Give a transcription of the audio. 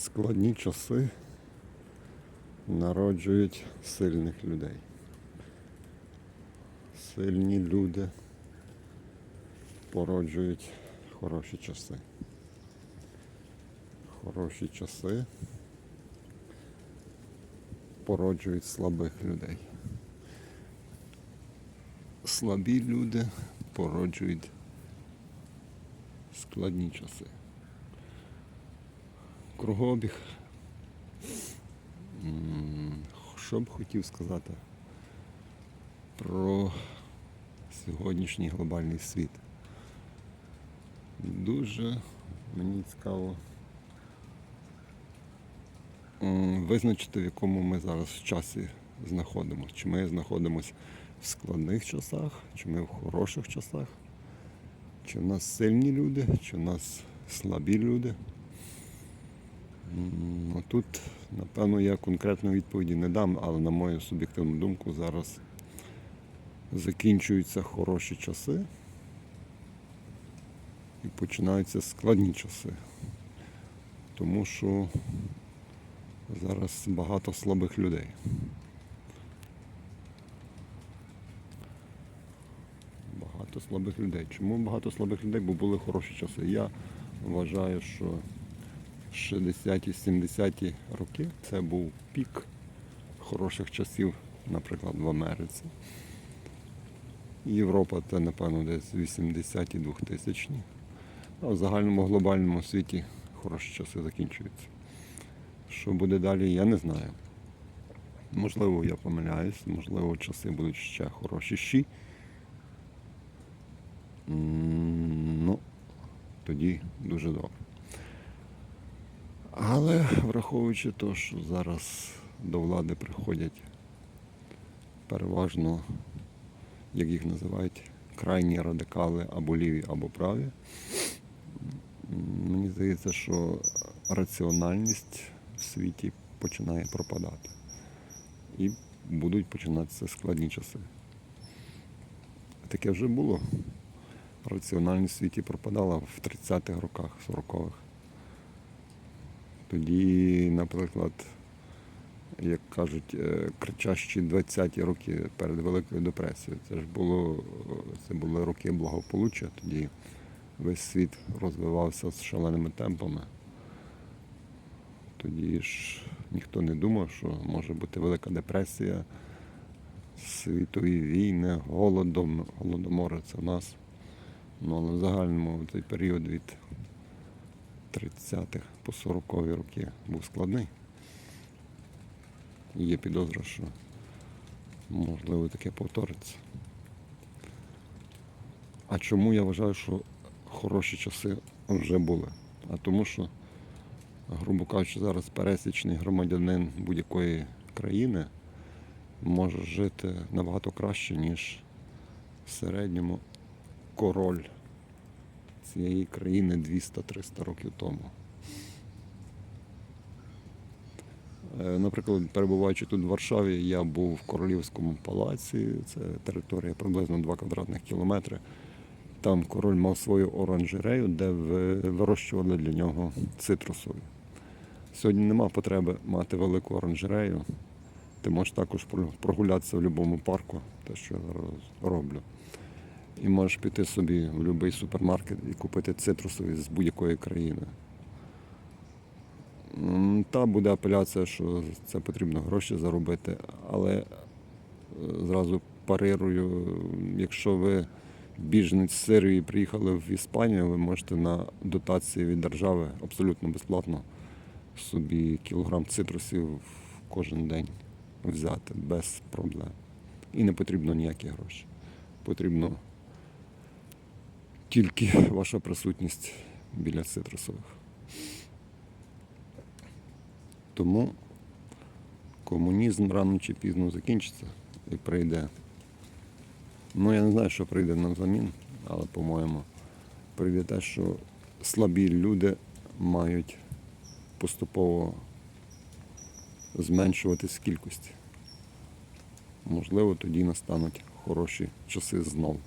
Складні часи народжують сильних людей. Сильні люди породжують хороші часи. Хороші часи породжують слабих людей. Слабі люди породжують складні часи. Кругообіг. Що б хотів сказати про сьогоднішній глобальний світ? Дуже мені цікаво визначити, в якому ми зараз в часі знаходимося. Чи ми знаходимося в складних часах, чи ми в хороших часах, чи в нас сильні люди, чи в нас слабі люди. Тут, напевно, я конкретної відповіді не дам, але на мою суб'єктивну думку, зараз закінчуються хороші часи і починаються складні часи. Тому що зараз багато слабих людей. Багато слабих людей. Чому багато слабих людей? Бо були хороші часи. Я вважаю, що 60-ті, 70-ті роки це був пік хороших часів, наприклад, в Америці. Європа це, напевно, десь 80-ті, 2000-ті. А в загальному глобальному світі хороші часи закінчуються. Що буде далі, я не знаю. Можливо, я помиляюсь, можливо, часи будуть ще хорошіші. Ну, тоді дуже добре. Але враховуючи те, що зараз до влади приходять переважно, як їх називають, крайні радикали або ліві, або праві, мені здається, що раціональність в світі починає пропадати. І будуть починатися складні часи. Таке вже було. Раціональність в світі пропадала в 30-х роках, 40-х. Тоді, наприклад, як кажуть, е, кричащі 20-ті роки перед Великою депресією. Це ж було, це були роки благополуччя. Тоді весь світ розвивався з шаленими темпами. Тоді ж ніхто не думав, що може бути Велика депресія, світові війни, голодом, голодомори це в нас. Ну, але в загальному цей період від 30-х по 40-ві роки був складний. Є підозра, що можливо таке повториться. А чому я вважаю, що хороші часи вже були? А тому що, грубо кажучи, зараз пересічний громадянин будь-якої країни може жити набагато краще, ніж в середньому король цієї країни 200-300 років тому. Е, Наприклад, перебуваючи тут в Варшаві, я був в Королівському палаці, це територія приблизно 2 квадратних кілометри. Там король мав свою оранжерею, де вирощували для нього цитрусові. Сьогодні нема потреби мати велику оранжерею. Ти можеш також прогулятися в будь-якому парку, те, що я роблю. І можеш піти собі в будь-який супермаркет і купити цитрусові з будь-якої країни. Та буде апеляція, що це потрібно гроші заробити, але е, зразу парирую, якщо ви біженець з Сирії приїхали в Іспанію, ви можете на дотації від держави абсолютно безплатно собі кілограм цитрусів кожен день взяти без проблем. І не потрібно ніякі гроші. Потрібно тільки ваша присутність біля цитрусових. Тому комунізм рано чи пізно закінчиться і прийде. Ну, я не знаю, що прийде на замін, але, по-моєму, прийде те, що слабі люди мають поступово зменшуватись кількості. Можливо, тоді настануть хороші часи знову.